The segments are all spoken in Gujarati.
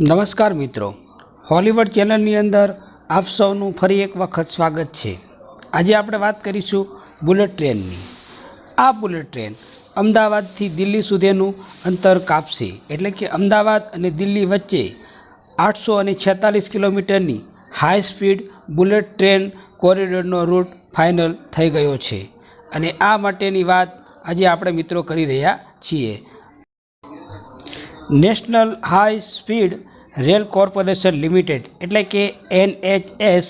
નમસ્કાર મિત્રો. હોલીવુડ ચેનલની અંદર આપ સૌનું ફરી એક વખત સ્વાગત છે. આજે આપણે વાત કરીશું બુલેટ ટ્રેનની. આ બુલેટ ટ્રેન અમદાવાદથી દિલ્હી સુધીનું અંતર કાપશે. એટલે કે અમદાવાદ અને દિલ્હી વચ્ચે આઠસો અને છેતાલીસ કિલોમીટરની હાઈ સ્પીડ બુલેટ ટ્રેન કોરિડોરનો રૂટ ફાઇનલ થઈ ગયો છે. અને આ માટેની વાત આજે આપણે મિત્રો કરી રહ્યા છીએ. National high speed rail corporation limited, એટલે કે એનએચએસ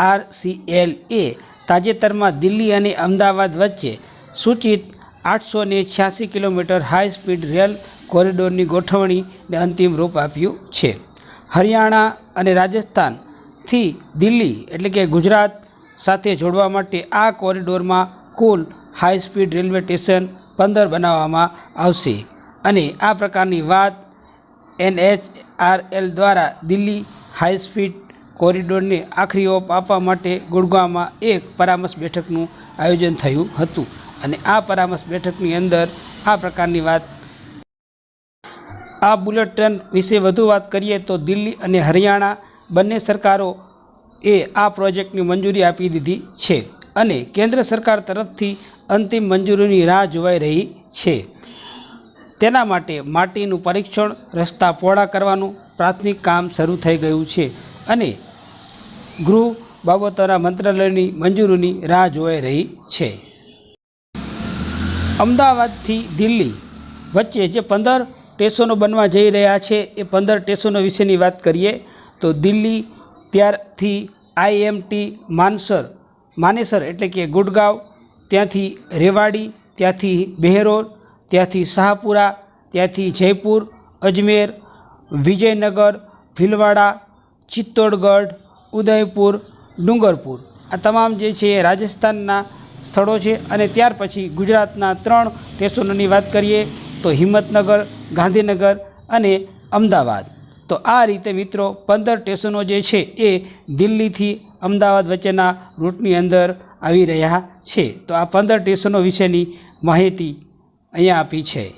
આરસીએલ એ તાજેતરમાં દિલ્હી અને અમદાવાદ વચ્ચે સૂચિત આઠસો ને છ્યાસી કિલોમીટર હાઈ સ્પીડ રેલ કોરિડોરની ગોઠવણીને અંતિમ રૂપ આપ્યું છે. હરિયાણા અને રાજસ્થાનથી દિલ્હી, એટલે કે ગુજરાત સાથે જોડવા માટે આ કોરિડોરમાં કુલ હાઈ સ્પીડ રેલવે સ્ટેશન પંદર બનાવવામાં આવશે. અને આ પ્રકારની વાત એનએચઆરએલ દ્વારા દિલ્હી હાઈ સ્પીડ કોરિડોરને આખરી ઓપ આપવા માટે ગુડગાંવમાં એક પરામર્શ બેઠકનું આયોજન થયું હતું. અને આ પરામર્શ બેઠકની અંદર આ પ્રકારની વાત આ બુલેટ ટ્રેન વિશે વધુ વાત કરીએ તો દિલ્હી અને હરિયાણા બંને સરકારો એ આ પ્રોજેક્ટની મંજૂરી આપી દીધી છે અને કેન્દ્ર સરકાર તરફથી અંતિમ મંજૂરીની રાહ જોવાઈ રહી છે. તેના માટે માટીનું પરીક્ષણ, રસ્તા પહોળા કરવાનું, પ્રાથમિક કામ શરૂ થઈ ગયું છે અને ગૃહ બાબતોના મંત્રાલયની મંજૂરીની રાહ જોવાઈ રહી છે. અમદાવાદથી દિલ્હી વચ્ચે જે પંદર સ્ટેશનો બનવા જઈ રહ્યા છે, એ પંદર સ્ટેશનો વિશેની વાત કરીએ તો દિલ્હી, ત્યારથી આઈએમટી, માનસર, માનેસર એટલે કે ગુડગાંવ, ત્યાંથી રેવાડી, ત્યાંથી બેહરોર ત્યાંથી શાહપુરા, ત્યાંથી જયપુર, અજમેર, વિજયનગર, ભીલવાડા, ચિત્તોડગઢ, ઉદયપુર, ડુંગરપુર. આ તમામ જે છે એ રાજસ્થાનના સ્થળો છે અને ત્યાર પછી ગુજરાતના ત્રણ સ્ટેશનોની વાત કરીએ તો હિંમતનગર, ગાંધીનગર અને અમદાવાદ. તો આ રીતે મિત્રો પંદર સ્ટેશનો જે છે એ દિલ્હીથી અમદાવાદ વચ્ચેના રૂટની અંદર આવી રહ્યા છે. તો આ પંદર સ્ટેશનો વિશેની માહિતી અહીંયા આપી છે.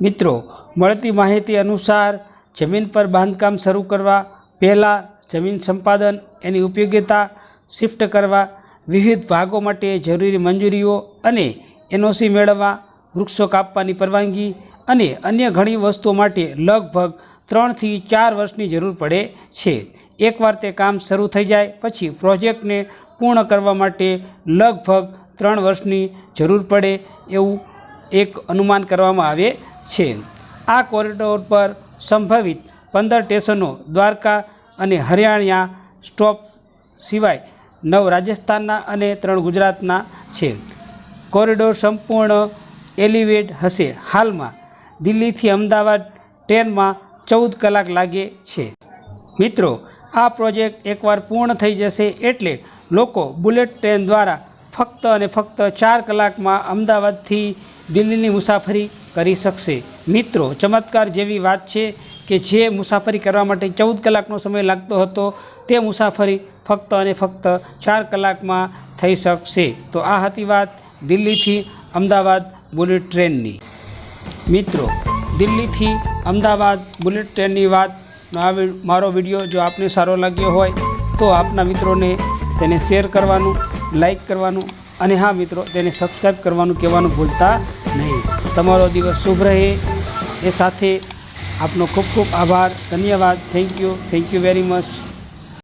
મિત્રો, મળતી માહિતી અનુસાર જમીન પર બાંધકામ શરૂ કરવા પહેલાં જમીન સંપાદન, એની ઉપયોગિતા શિફ્ટ કરવા, વિવિધ ભાગો માટે જરૂરી મંજૂરીઓ અને એનઓસી મેળવવા, વૃક્ષો કાપવાની પરવાનગી અને અન્ય ઘણી વસ્તુઓ માટે લગભગ ત્રણથી ચાર વર્ષની જરૂર પડે છે. એકવાર તે કામ શરૂ થઈ જાય, પછી પ્રોજેક્ટને પૂર્ણ કરવા માટે લગભગ ત્રણ વર્ષની જરૂર પડે એવું એક અનુમાન કરવામાં આવે છે. આ કોરિડોર પર સંભવિત પંદર સ્ટેશનો, દ્વારકા અને હરિયાણા સ્ટોપ સિવાય નવ રાજસ્થાનના અને ત્રણ ગુજરાતના છે. કોરિડોર સંપૂર્ણ એલિવેટ હશે. હાલમાં દિલ્હીથી અમદાવાદ ટ્રેનમાં ચૌદ કલાક લાગે છે. મિત્રો, આ પ્રોજેક્ટ એકવાર પૂર્ણ થઈ જશે એટલે લોકો બુલેટ ટ્રેન દ્વારા ફક્ત અને ફક્ત ચાર કલાકમાં અમદાવાદથી દિલ્હીની મુસાફરી કરી શકશે. મિત્રો, ચમત્કાર જેવી વાત છે કે જે મુસાફરી કરવા માટે ચૌદ કલાકનો સમય લાગતો હતો, તે મુસાફરી ફક્ત અને ફક્ત ચાર કલાકમાં થઈ શકશે. તો આ હતી વાત દિલ્હીથી અમદાવાદ બુલેટ ટ્રેનની. મિત્રો, દિલ્હીથી અમદાવાદ બુલેટ ટ્રેનની વાત મારો વીડિયો જો આપને સારો લાગ્યો હોય, તો આપના મિત્રોને તેને શેર કરવાનું લાઈક કરવાનું અને હા મિત્રો, તેને સબસ્ક્રાઈબ કરવાનું કહેવાનું ભૂલતા નહીં. તમારો દિવસ શુભ રહે. એ સાથે આપનો ખૂબ ખૂબ આભાર. ધન્યવાદ. Thank you thank you very much